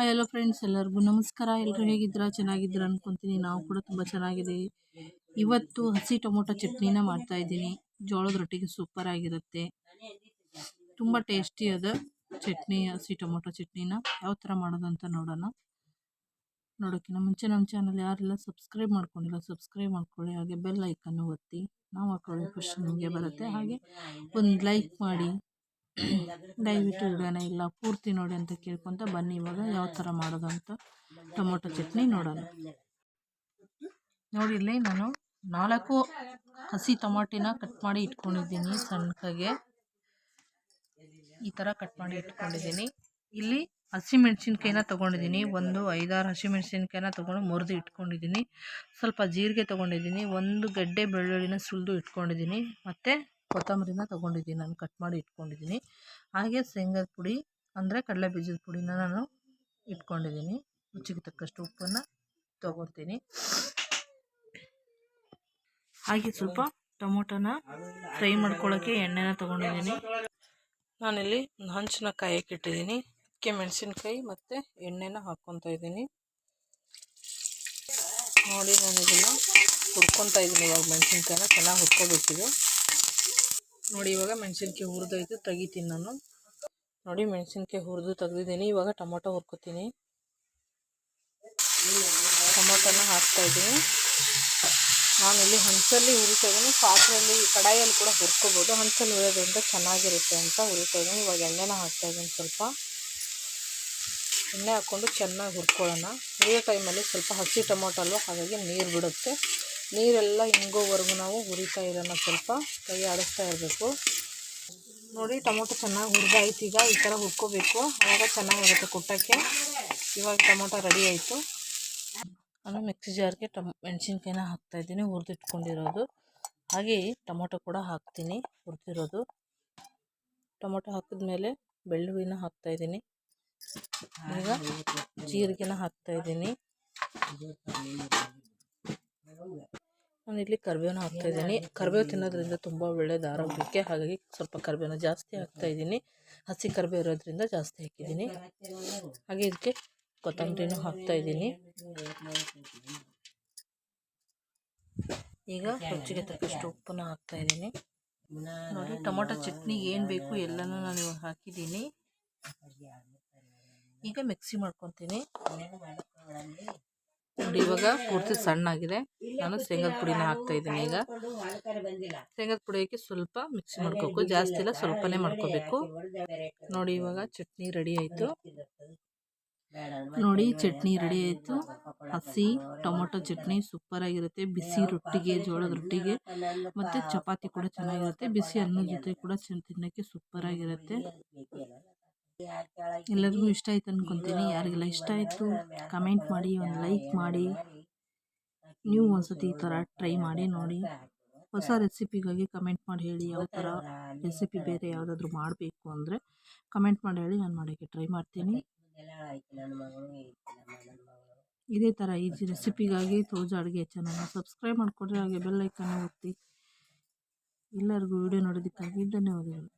Hi hello friends ಎಲ್ಲರಿಗೂ ನಮಸ್ಕಾರ. ಎಲ್ಲರೂ ಹೇಗಿದ್ದೀರಾ? ಚೆನ್ನಾಗಿದ್ದೀರಾ ಅನ್ಕೊತೀನಿ. ನಾವು ಕೂಡ ತುಂಬ ಚೆನ್ನಾಗಿದ್ದೀವಿ ಇವತ್ತು ಹಸಿ ಟೊಮೊಟೊ ಚಟ್ನಿನ ಮಾಡ್ತಾ ಇದ್ದೀನಿ. ಜೋಳದ ರೊಟ್ಟಿಗೆ ಸೂಪರ್ ಆಗಿರುತ್ತೆ. ತುಂಬ ಅದ ಚಟ್ನಿ, ಹಸಿ ಟೊಮೊಟೊ ಚಟ್ನಿನ. ಯಾವ ಥರ ಮಾಡೋದು ಅಂತ ನೋಡೋಣ. ನೋಡೋಕ್ಕಿಂತ ಮುಂಚೆ ನಮ್ಮ ಚಾನಲ್ ಯಾರೆಲ್ಲ ಸಬ್ಸ್ಕ್ರೈಬ್ ಮಾಡ್ಕೊಂಡಿಲ್ಲ ಸಬ್ಸ್ಕ್ರೈಬ್ ಮಾಡ್ಕೊಳ್ಳಿ. ಹಾಗೆ ಬೆಲ್ ಐಕನ್ನು ಒತ್ತಿ. ನಾವು ಹಾಕೊಳ್ಳೋ ಫಸ್ಟ್ ನಿಮಗೆ ಬರುತ್ತೆ. ಹಾಗೆ ಒಂದು ಲೈಕ್ ಮಾಡಿ. ದಯವಿಟ್ಟು ವಿಡಿಯೋನ ಇಲ್ಲ, ಪೂರ್ತಿ ನೋಡಿ ಅಂತ ಕೇಳ್ಕೊತ ಬನ್ನಿ ಇವಾಗ ಯಾವ ಥರ ಮಾಡೋದು ಅಂತ ಟೊಮೊಟೊ ಚಟ್ನಿ ನೋಡೋಣ. ನೋಡಿ ಇಲ್ಲಿ ನಾನು ನಾಲ್ಕು ಹಸಿ ಟೊಮಾಟಿನ ಕಟ್ ಮಾಡಿ ಇಟ್ಕೊಂಡಿದ್ದೀನಿ ಸಣ್ಣಗೆ. ಈ ಥರ ಕಟ್ ಮಾಡಿ ಇಟ್ಕೊಂಡಿದ್ದೀನಿ. ಇಲ್ಲಿ ಹಸಿ ಮೆಣಸಿನ್ಕಾಯಿನ ತೊಗೊಂಡಿದ್ದೀನಿ. ಒಂದು ಐದಾರು ಹಸಿ ಮೆಣಸಿನ್ಕಾಯಿನ ತೊಗೊಂಡು ಮುರಿದು ಇಟ್ಕೊಂಡಿದ್ದೀನಿ. ಸ್ವಲ್ಪ ಜೀರಿಗೆ ತೊಗೊಂಡಿದ್ದೀನಿ. ಒಂದು ಗಡ್ಡೆ ಬೆಳ್ಳುಳ್ಳಿನ ಸುಲಿದು ಇಟ್ಕೊಂಡಿದ್ದೀನಿ. ಮತ್ತು ಕೊತ್ತಂಬರಿನ ತೊಗೊಂಡಿದ್ದೀನಿ. ನಾನು ಕಟ್ ಮಾಡಿ ಇಟ್ಕೊಂಡಿದ್ದೀನಿ. ಹಾಗೆ ಶೇಂಗದ ಪುಡಿ ಅಂದರೆ ಕಡಲೆ ಬೀಜದ ಪುಡಿನ ನಾನು ಇಟ್ಕೊಂಡಿದ್ದೀನಿ. ರುಚಿಗೆ ತಕ್ಕಷ್ಟು ಉಪ್ಪನ್ನು ತೊಗೊತೀನಿ ಹಾಗೆ ಸ್ವಲ್ಪ ಟೊಮೊಟೊನ ಫ್ರೈ ಮಾಡ್ಕೊಳ್ಳೋಕ್ಕೆ ಎಣ್ಣೆನ ತೊಗೊಂಡಿದ್ದೀನಿ. ನಾನಿಲ್ಲಿ ಒಂದು ಹಂಚನ್ನ ಕಾಯಕ್ಕೆ ಇಟ್ಟಿದ್ದೀನಿ ಅದಕ್ಕೆ ಮೆಣಸಿನ್ಕಾಯಿ ಮತ್ತು ಎಣ್ಣೆನ ಹಾಕ್ಕೊತಾ ಇದ್ದೀನಿ. ನೋಡಿ ನಾನು ಇದನ್ನು ಹುರ್ಕೊತಾ ಇದ್ದೀನಿ. ಇವಾಗ ಮೆಣಸಿನ್ಕಾಯಿನ ಚೆನ್ನಾಗಿ ಹುರ್ಕೋಬೇಕಿದು ನೋಡಿ, ಇವಾಗ ಮೆಣಸಿನ್ಕಾಯಿ ಹುರಿದೈತು ತೆಗಿತೀನಿ ನಾನು. ನೋಡಿ, ಮೆಣಸಿನ್ಕಾಯಿ ಹುರಿದು ತೆಗ್ದಿದ್ದೀನಿ. ಇವಾಗ ಟೊಮೊಟೊ ಹುರ್ಕೋತೀನಿ. ಟೊಮೊಟೊನ ಹಾಕ್ತಾ ಇದ್ದೀನಿ. ನಾನು ಇಲ್ಲಿ ಹಂಚಲ್ಲಿ ಹುರಿತಾ ಇದ್ದೀನಿ. ಪಾತ್ರೆಯಲ್ಲಿ, ಕಡಾಯಲ್ಲಿ ಕೂಡ ಹುರ್ಕೋಬೋದು. ಹಂಚಲ್ಲಿ ಹುರಿಯೋದ್ರಿಂದ ಚೆನ್ನಾಗಿರುತ್ತೆ ಅಂತ ಹುರಿತಾ ಇದ್ದೀನಿ. ಇವಾಗ ಎಣ್ಣೆನ ಹಾಕ್ತಾ ಇದ್ದೀನಿ ಸ್ವಲ್ಪ. ಎಣ್ಣೆ ಹಾಕ್ಕೊಂಡು ಚೆನ್ನಾಗಿ ಹುರ್ಕೊಳ್ಳೋಣ. ಹುರಿಯೋ ಟೈಮಲ್ಲಿ ಸ್ವಲ್ಪ ಹಸಿ ಟೊಮೊಟೊ ಅಲ್ವ? ಹಾಗಾಗಿ ನೀರು ಬಿಡುತ್ತೆ. ನೀರೆಲ್ಲ ಹಿಂಗೋವರೆಗೂ ನಾವು ಹುರಿತಾ ಇರೋಣ ಸ್ವಲ್ಪ. ಕೈ ಆಡಿಸ್ತಾ ಇರಬೇಕು. ನೋಡಿ, ಟೊಮೊಟೊ ಚೆನ್ನಾಗಿ ಹುರಿದಾಯ್ತು. ಈಗ ಈ ಥರ ಹುರ್ಕೋಬೇಕು. ಆವಾಗ ಚೆನ್ನಾಗಿರುತ್ತೆ ಕುಟ್ಟಕ್ಕೆ. ಇವಾಗ ಟೊಮೊಟೊ ರೆಡಿ ಆಯಿತು. ನಾನು ಮಿಕ್ಸಿ ಜಾರ್ಗೆ ಟಮ್, ಮೆಣಸಿನ್ಕಾಯಿನ ಹಾಕ್ತಾಯಿದ್ದೀನಿ ಹುರಿದಿಟ್ಕೊಂಡಿರೋದು. ಹಾಗೆ ಟೊಮೊಟೊ ಕೂಡ ಹಾಕ್ತೀನಿ. ಹುರಿದಿರೋದು. ಟೊಮೊಟೊ ಹಾಕಿದ್ಮೇಲೆ ಬೆಳ್ಳುಳ್ಳಿನ ಹಾಕ್ತಾಯಿದ್ದೀನಿ ಈಗ ಜೀರಿಗೆನ ಹಾಕ್ತಾಯಿದ್ದೀನಿ ನಾನಿಲ್ಲಿ ಹಾಕ್ತಾ ಇದ್ದೀನಿ. ಕರಿಬೇವು ತಿನ್ನೋದ್ರಿಂದ ತುಂಬ ಒಳ್ಳೆಯದು ಆರೋಗ್ಯಕ್ಕೆ ಹಾಗಾಗಿ ಸ್ವಲ್ಪ ಕರಿಬೇವನ್ನ ಜಾಸ್ತಿ ಹಾಕ್ತಾ ಇದ್ದೀನಿ. ಹಸಿ ಕರಿಬೇವು ಇರೋದ್ರಿಂದ ಜಾಸ್ತಿ ಹಾಕಿದ್ದೀನಿ. ಹಾಗೆ ಇದಕ್ಕೆ ಕೊತ್ತಂಬರಿನೂ ಹಾಕ್ತಾಯಿದ್ದೀನಿ ಈಗ ರುಚಿಗೆ ತಕ್ಕಷ್ಟು ಉಪ್ಪನ್ನು ಹಾಕ್ತಾ ಇದ್ದೀನಿ. ನೋಡಿ ಟೊಮೊಟೊ ಚಟ್ನಿ ಏನು ಬೇಕು ಎಲ್ಲನೂ ನಾನು ಇವಾಗ ಹಾಕಿದ್ದೀನಿ. ಈಗ ಮಿಕ್ಸಿ ಮಾಡ್ಕೊತೀನಿ. ನೋಡಿ ಇವಾಗ ಪೂರ್ತಿ ಸಣ್ಣಾಗಿದೆ. ನಾನು ಶೇಂಗದ ಪುಡಿನ ಹಾಕ್ತಾ ಇದ್ದೀನಿ ಈಗ. ಶೇಂಗದ ಪುಡಿಯಕ್ಕೆ ಸ್ವಲ್ಪ ಮಿಕ್ಸ್ ಮಾಡ್ಕೋಬೇಕು. ಜಾಸ್ತಿ ಇಲ್ಲ, ಸ್ವಲ್ಪನೇ ಮಾಡ್ಕೋಬೇಕು. ನೋಡಿ ಇವಾಗ ಚಟ್ನಿ ರೆಡಿ ಆಯಿತು. ನೋಡಿ ಚಟ್ನಿ ರೆಡಿ ಆಯಿತು. ಹಸಿ ಟೊಮೊಟೊ ಚಟ್ನಿ ಸೂಪರ್ ಆಗಿರುತ್ತೆ. ಬಿಸಿ ರೊಟ್ಟಿಗೆ, ಜೋಳದ ರೊಟ್ಟಿಗೆ. ಮತ್ತು ಚಪಾತಿ ಕೂಡ ಚೆನ್ನಾಗಿರುತ್ತೆ. ಬಿಸಿ ಅನ್ನದ ಜೊತೆ ಕೂಡ ತಿನ್ನೋಕ್ಕೆ ಸೂಪರ್ ಆಗಿರುತ್ತೆ. ಎಲ್ಲರಿಗೂ ಇಷ್ಟ ಆಯ್ತು ಅನ್ಕೊಂತೀನಿ. ಯಾರಿಗೆಲ್ಲ ಇಷ್ಟ ಆಯಿತು ಕಮೆಂಟ್ ಮಾಡಿ ಒಂದು ಲೈಕ್ ಮಾಡಿ. ನೀವು ಒಂದ್ಸತಿ ಈ ಥರ ಟ್ರೈ ಮಾಡಿ ನೋಡಿ. ಹೊಸ ರೆಸಿಪಿಗಾಗಿ ಕಮೆಂಟ್ ಮಾಡಿ ಹೇಳಿ. ಯಾವ ಥರ ರೆಸಿಪಿ ಬೇರೆ ಯಾವುದಾದ್ರೂ ಮಾಡಬೇಕು ಅಂದರೆ ಕಮೆಂಟ್ ಮಾಡಿ ಹೇಳಿ ನಾನು ಮಾಡೋಕ್ಕೆ ಟ್ರೈ ಮಾಡ್ತೀನಿ. ಇದೇ ಥರ ಈಜಿ ರೆಸಿಪಿಗಾಗಿ ತೋಜ ಅಡುಗೆ ಚಾನಲ್ನ ಸಬ್ಸ್ಕ್ರೈಬ್ ಮಾಡಿಕೊಡ್ರಿ ಹಾಗೆ ಬೆಲ್ಲೈಕನ್ನು ಒತ್ತಿ. ಎಲ್ಲರಿಗೂ ವಿಡಿಯೋ ನೋಡೋದಕ್ಕಾಗಿ ಧನ್ಯವಾದಗಳು.